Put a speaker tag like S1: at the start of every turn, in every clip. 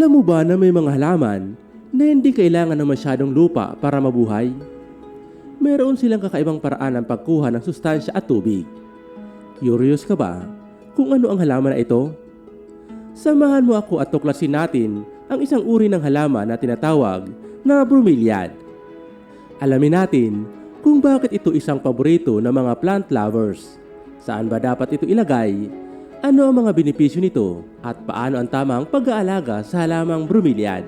S1: Alam mo ba na may mga halaman na hindi kailangan ng masyadong lupa para mabuhay? Meron silang kakaibang paraan ng pagkuha ng sustansya at tubig. Curious ka ba kung ano ang halaman na ito? Samahan mo ako at tuklasin natin ang isang uri ng halaman na tinatawag na bromeliad. Alamin natin kung bakit ito isang paborito ng mga plant lovers. Saan ba dapat ito ilagay? Ano ang mga benepisyo nito? At paano ang tamang pag-aalaga sa halamang bromeliad?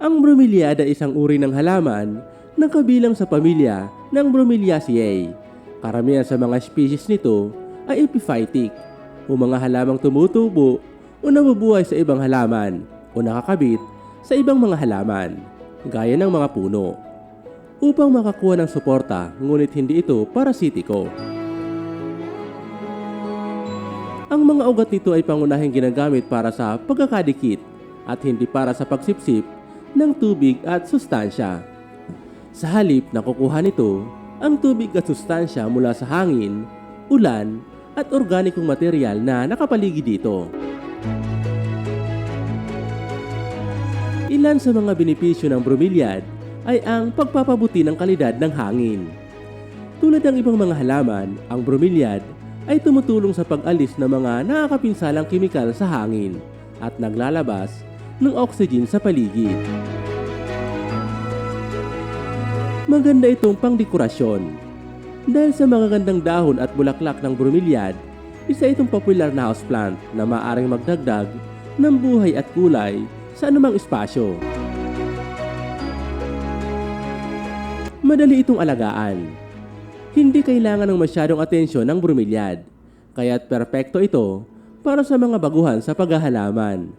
S1: Ang bromeliad ay isang uri ng halaman na kabilang sa pamilya ng Bromeliaceae. Karamihan sa mga species nito ay epiphytic o mga halamang tumutubo o nabubuhay sa ibang halaman o nakakabit sa ibang mga halaman, gaya ng mga puno, upang makakuha ng suporta ngunit hindi ito parasitiko. Ang mga ugat nito ay pangunahing ginagamit para sa pagkakadikit at hindi para sa pagsipsip ng tubig at sustansya. Sa halip na kukuha nito ang tubig at sustansya mula sa hangin, ulan at organikong material na nakapaligid dito. Ilan sa mga benepisyo ng bromeliad ay ang pagpapabuti ng kalidad ng hangin. Tulad ng ibang mga halaman, ang bromeliad ay tumutulong sa pag-alis ng mga nakakapinsalang kemikal sa hangin at naglalabas ng oxygen sa paligid. Maganda itong pangdekorasyon. Dahil sa magagandang dahon at bulaklak ng bromeliad, isa itong popular na houseplant na maaring magdagdag ng buhay at kulay sa anumang espasyo. Madali itong alagaan. Hindi kailangan ng masyadong atensyon ng bromeliad, kaya't perpekto ito para sa mga baguhan sa paghahalaman.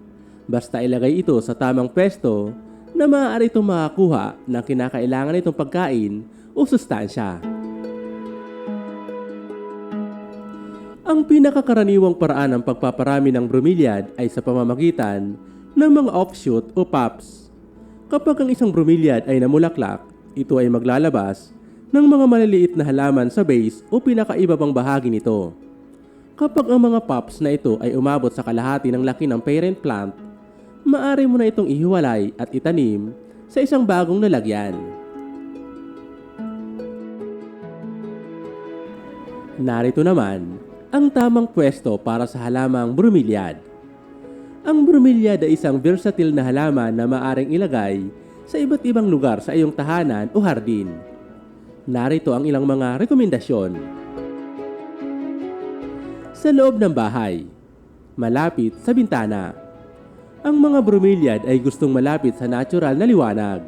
S1: Basta ilagay ito sa tamang pwesto na maaari itong makakuha ng kinakailangan nitong pagkain o sustansya. Ang pinakakaraniwang paraan ng pagpaparami ng bromeliad ay sa pamamagitan ng mga offshoot o pops. Kapag ang isang bromeliad ay namulaklak, ito ay maglalabas ng mga maliliit na halaman sa base o pinakaibabang bahagi nito. Kapag ang mga pops na ito ay umabot sa kalahati ng laki ng parent plant, maaari mo na itong ihiwalay at itanim sa isang bagong lalagyan. Narito naman ang tamang pwesto para sa halamang bromeliad. Ang bromeliad ay isang versatile na halaman na maaring ilagay sa iba't ibang lugar sa iyong tahanan o hardin. Narito ang ilang mga rekomendasyon. Sa loob ng bahay, malapit sa bintana. Ang mga bromeliad ay gustong malapit sa natural na liwanag.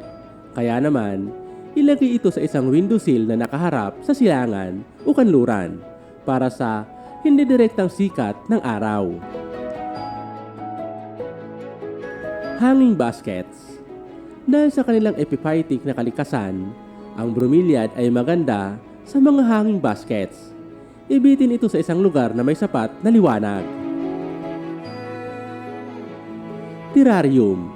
S1: Kaya naman, ilagay ito sa isang windowsill na nakaharap sa silangan o kanluran para sa hindi direktang sikat ng araw. Hanging baskets Dahil sa kanilang epiphytic na kalikasan, ang bromeliad ay maganda sa mga hanging baskets. Ibitin ito sa isang lugar na may sapat na liwanag. Terrarium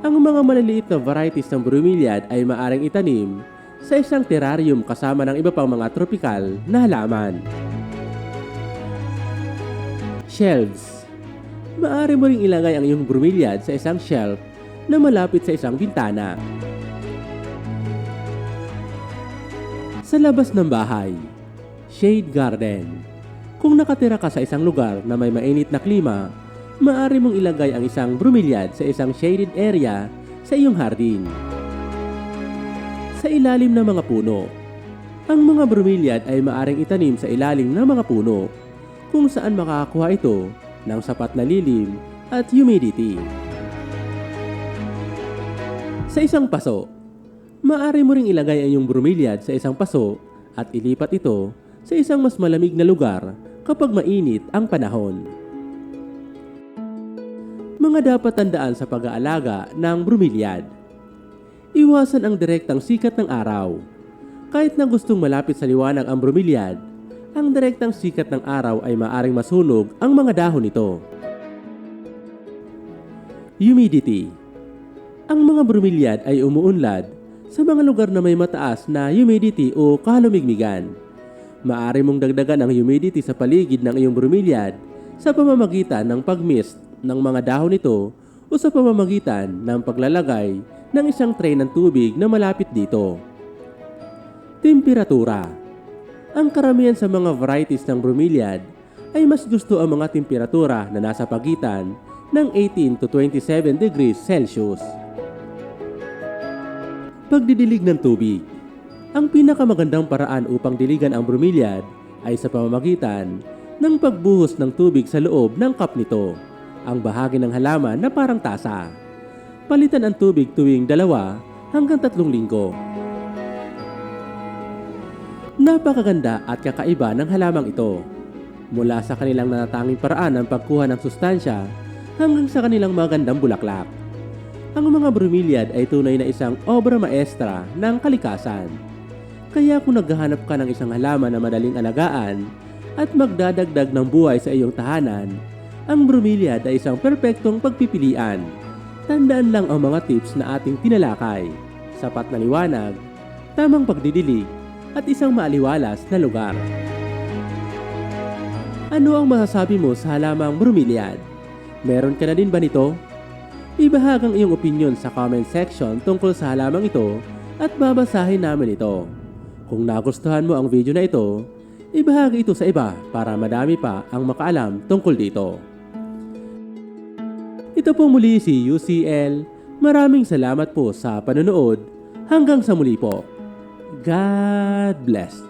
S1: Ang mga maliliit na varieties ng bromeliad ay maaring itanim sa isang terrarium kasama ng iba pang mga tropikal na halaman. Shelves Maaari mo ring ilagay ang iyong bromeliad sa isang shelf na malapit sa isang bintana. Sa labas ng bahay, shade garden. Kung nakatira ka sa isang lugar na may mainit na klima, maaari mong ilagay ang isang bromeliad sa isang shaded area sa iyong hardin. Sa ilalim ng mga puno, ang mga bromeliad ay maaring itanim sa ilalim ng mga puno kung saan makakakuha ito ng sapat na lilim at humidity. Sa isang paso, maaari mo ring ilagay ang iyong bromeliad sa isang paso at ilipat ito sa isang mas malamig na lugar kapag mainit ang panahon. Mga dapat tandaan sa pag-aalaga ng bromeliad. Iwasan ang direktang sikat ng araw. Kahit na gustong malapit sa liwanag ang bromeliad, ang direktang sikat ng araw ay maaring masunog ang mga dahon nito. Humidity Ang mga bromeliad ay umuunlad sa mga lugar na may mataas na humidity o kahalumigmigan. Maari mong dagdagan ang humidity sa paligid ng iyong bromeliad sa pamamagitan ng pag-mist ng mga dahon nito o sa pamamagitan ng paglalagay ng isang tray ng tubig na malapit dito. Temperatura Ang karamihan sa mga varieties ng bromeliad ay mas gusto ang mga temperatura na nasa pagitan ng 18 to 27 degrees Celsius. Pagdidilig ng tubig Ang pinakamagandang paraan upang diligan ang bromeliad ay sa pamamagitan ng pagbuhos ng tubig sa loob ng cup nito, ang bahagi ng halaman na parang tasa. Palitan ang tubig tuwing dalawa hanggang tatlong linggo. Napakaganda at kakaiba ng halamang ito. Mula sa kanilang natatanging paraan ng pagkuha ng sustansya hanggang sa kanilang magandang bulaklak. Ang mga bromeliad ay tunay na isang obra maestra ng kalikasan. Kaya kung naghahanap ka ng isang halaman na madaling alagaan at magdadagdag ng buhay sa iyong tahanan, ang bromeliad ay isang perpektong pagpipilian. Tandaan lang ang mga tips na ating tinalakay. Sapat na liwanag, tamang pagdidilig, at isang maaliwalas na lugar. Ano ang masasabi mo sa halamang bromeliad? Meron ka na din ba nito? Ibahag ang iyong opinion sa comment section tungkol sa halamang ito at babasahin namin ito. Kung nagustuhan mo ang video na ito, ibahagi ito sa iba para madami pa ang makaalam tungkol dito. Ito po muli si UCL. Maraming salamat po sa panonood. Hanggang sa muli po. God bless.